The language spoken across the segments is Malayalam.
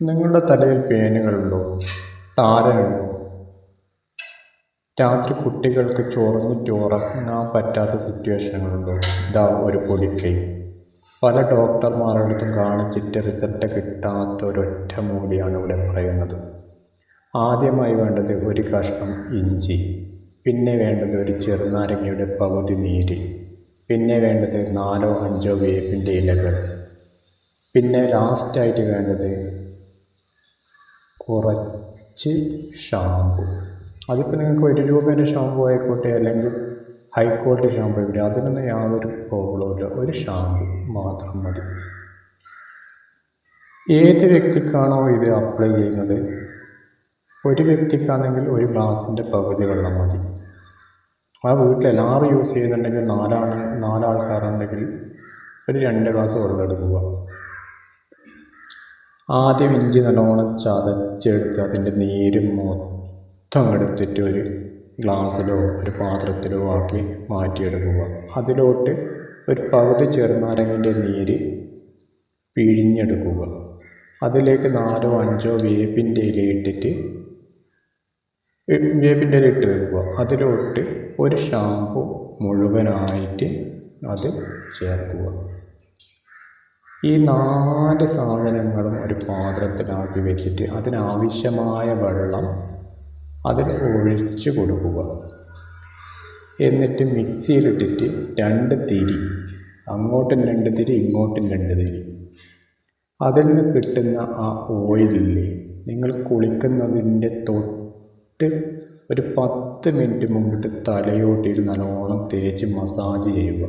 നിങ്ങളുടെ തലയിൽ പേനുകളുണ്ടോ? താരനുണ്ടോ രാത്രി കുട്ടികൾക്ക് ചൊറിഞ്ഞിട്ട് ഉറങ്ങാൻ പറ്റാത്ത സിറ്റുവേഷനുകളുണ്ടോ? ഇതാ ഒരു പൊടിക്കൈ. പല ഡോക്ടർമാരുടെ കാണിച്ചിട്ട് റിസൾട്ട് കിട്ടാത്ത ഒരൊറ്റ മൂലിയാണ് ഇവിടെ പറയുന്നത്. ആദ്യമായി വേണ്ടത് ഒരു കഷ്ണം ഇഞ്ചി പിന്നെ വേണ്ടത് ഒരു ചെറുനാരങ്ങയുടെ പകുതി നീര് പിന്നെ വേണ്ടത് നാലോ അഞ്ചോ വേപ്പിന്റെ ഇലകൾ പിന്നെ ലാസ്റ്റായിട്ട് വേണ്ടത് കുറച്ച് ഷാമ്പു അതിപ്പോൾ നിങ്ങൾക്ക് ഒരു രൂപേന്റെ ഷാമ്പു ആയിക്കോട്ടെ അല്ലെങ്കിൽ ഹൈ ക്വാളിറ്റി ഷാമ്പു ആയിക്കോട്ടെ അതിനൊന്നും യാതൊരു പ്രോബ്ലവും ഇല്ല. ഒരു ഷാമ്പു മാത്രം മതി. ഏത് വ്യക്തിക്കാണോ ഇത് അപ്ലൈ ചെയ്യുന്നത്? ഒരു വ്യക്തിക്കാണെങ്കിൽ ഒരു ഗ്ലാസിന്റെ പകുതി വെള്ളം മതി. ആ വീട്ടിൽ എല്ലാവരും യൂസ് ചെയ്യുന്നുണ്ടെങ്കിൽ നാലാണ് നാലാൾക്കാരുണ്ടെങ്കിൽ ഒരു രണ്ട് ഗ്ലാസ് വെള്ളം എടുക്കുക. ആദ്യം ഇഞ്ചി നല്ലോണം ചതച്ചെടുത്ത് അതിന്റെ നീര് മൊത്തം എടുത്തിട്ട് ഒരു ഗ്ലാസ്സിലോ ഒരു പാത്രത്തിലോ ആക്കി മാറ്റിയെടുക്കുക. അതിലോട്ട് ഒരു പകുതി ചെറുനാരങ്ങന്റെ നീര് പിഴിഞ്ഞെടുക്കുക. അതിലേക്ക് നാലോ അഞ്ചോ വേപ്പിന്റെ ഇല ഇട്ടിട്ട് വേപ്പിന്റെ ഇല ഇട്ട് വെക്കുക. അതിലോട്ട് ഒരു ഷാമ്പു മുഴുവനായിട്ട് അത് ചേർക്കുക. ഈ നാല് സാധനങ്ങളും ഒരു പാത്രത്തിലാക്കി വെച്ചിട്ട് അതിനാവശ്യമായ വെള്ളം അതിൽ ഒഴിച്ച് കൊടുക്കുക. എന്നിട്ട് മിക്സിയിലിട്ടിട്ട് രണ്ട് തിരി. അങ്ങോട്ടും രണ്ട് തിരി ഇങ്ങോട്ടും രണ്ട് തിരി. അതിൽ നിന്ന് കിട്ടുന്ന ആ ഓയിലില്ലേ നിങ്ങൾ കുളിക്കുന്നതിന്റെ തൊട്ട് ഒരു പത്ത് മിനിറ്റ് മുമ്പിട്ട് തലയോട്ടിയിൽ നല്ലോണം തേച്ച് മസാജ് ചെയ്യുക.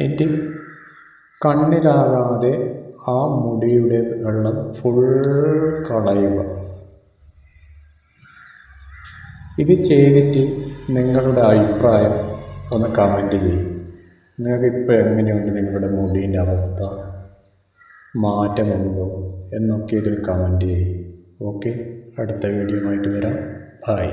എന്നിട്ട് കണ്ണിലാകാതെ ആ മുടിയുടെ വെള്ളം ഫുൾ കളയുക. ഇത് ചെയ്തിട്ട് നിങ്ങളുടെ അഭിപ്രായം ഒന്ന് കമന്റ് ചെയ്യും. നിങ്ങൾക്ക് ഇപ്പോൾ എങ്ങനെയുണ്ട് നിങ്ങളുടെ മുടീന്റെ അവസ്ഥ? മാറ്റമുണ്ടോ? എന്നൊക്കെ ഇതിൽ കമന്റ് ചെയ്യും. ഓക്കെ അടുത്ത വീഡിയോ ആയിട്ട് വരാം. ബൈ